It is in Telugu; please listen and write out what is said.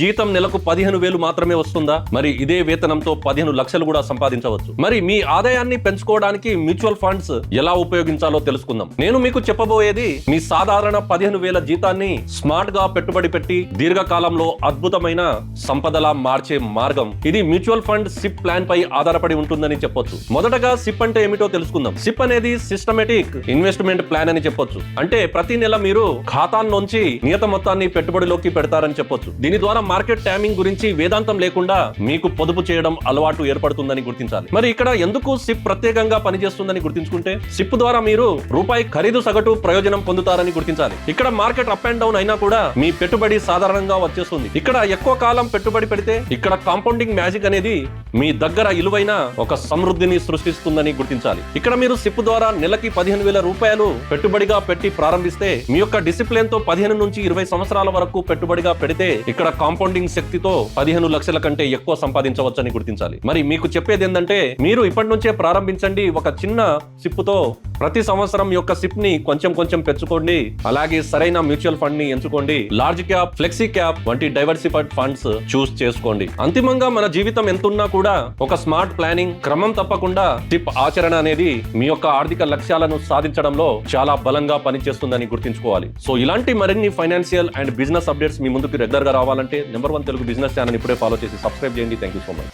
జీతం నెలకు పదిహేను వేలు మాత్రమే వస్తుందా? మరి ఇదే వేతనంతో పదిహేను లక్షలు కూడా సంపాదించవచ్చు. మరి మీ ఆదాయాన్ని పెంచుకోవడానికి మ్యూచువల్ ఫండ్స్ ఎలా ఉపయోగించాలో తెలుసుకుందాం. నేను మీకు చెప్పబోయేది మీ సాధారణ పదిహేను వేల జీతాన్ని స్మార్ట్గా పెట్టుబడి పెట్టి దీర్ఘకాలంలో అద్భుతమైన సంపదలా మార్చే మార్గం. ఇది మ్యూచువల్ ఫండ్ సిప్ ప్లాన్ పై ఆధారపడి ఉంటుందని చెప్పొచ్చు. మొదటగా సిప్ అంటే ఏమిటో తెలుసుకుందాం. సిప్ అనేది సిస్టమేటిక్ ఇన్వెస్ట్మెంట్ ప్లాన్ అని చెప్పొచ్చు. అంటే ప్రతి నెల మీరు ఖాతాల్లోంచి నియత మొత్తాన్ని పెట్టుబడిలోకి పెడతారని చెప్పొచ్చు. దీని ద్వారా మార్కెట్ టైమింగ్ గురించి వేదాంతం లేకుండా మీకు పొదుపు చేయడం అలవాటు ఏర్పడుతుందని గుర్తించాలి. మరి ఇక్కడ ఎందుకు సిప్ ప్రత్యేకంగా పనిచేస్తుందని గుర్తించుకుంటే సిప్ ద్వారా మీరు రూపాయి ఖరీదు సగటు ప్రయోజనం పొందుతారని గుర్తించాలి. ఇక్కడ మార్కెట్ అప్ అండ్ డౌన్ అయినా కూడా మీ పెట్టుబడి సాధారణంగా వచ్చేస్తుంది. ఇక్కడ ఎక్కువ కాలం పెట్టుబడి పెడితే ఇక్కడ కాంపౌండింగ్ మ్యాజిక్ అనేది మీ దగ్గర ఇలువైన ఒక సమృద్ధిని సృష్టిస్తుందని గుర్తించాలి. ఇక్కడ మీరు సిప్ ద్వారా నెలకి పదిహేను వేల రూపాయలు పెట్టుబడిగా పెట్టి ప్రారంభిస్తే మీ యొక్క డిసిప్లిన్తో పదిహేను నుంచి ఇరవై సంవత్సరాల వరకు పెట్టుబడిగా పెడితే ఇక్కడ కాంపౌండింగ్ శక్తితో పదిహేను లక్షల కంటే ఎక్కువ సంపాదించవచ్చని గుర్తించాలి. మరి మీకు చెప్పేది ఏంటంటే మీరు ఇప్పటి నుంచే ప్రారంభించండి ఒక చిన్న సిప్పుతో ప్రతి సంవత్సరం యొక్క సిప్ని కొంచెం కొంచెం పెంచుకోండి. అలాగే సరైన మ్యూచువల్ ఫండ్ని ఎంచుకోండి. లార్జ్ క్యాప్ ఫ్లెక్సీ క్యాప్ వంటి డైవర్సిఫైడ్ ఫండ్స్ చూస్ చేసుకోండి. అంతిమంగా మన జీవితం ఎంతున్నా కూడా ఒక స్మార్ట్ ప్లానింగ్ క్రమం తప్పకుండా టిప్ ఆచరణ అనేది మీ యొక్క ఆర్థిక లక్ష్యాలను సాధించడంలో చాలా బలంగా పనిచేస్తుందని గుర్తుంచుకోవాలి. సో ఇలాంటి మరిన్ని ఫైనాన్షియల్ అండ్ బిజినెస్ అప్డేట్స్ మీ ముందుకు రెగ్యులర్గా రావాలంటే number one Telugu business channel ఇప్పుడే ఫాలో చేసి సబ్స్క్రైబ్ చేయండి. Thank you so much.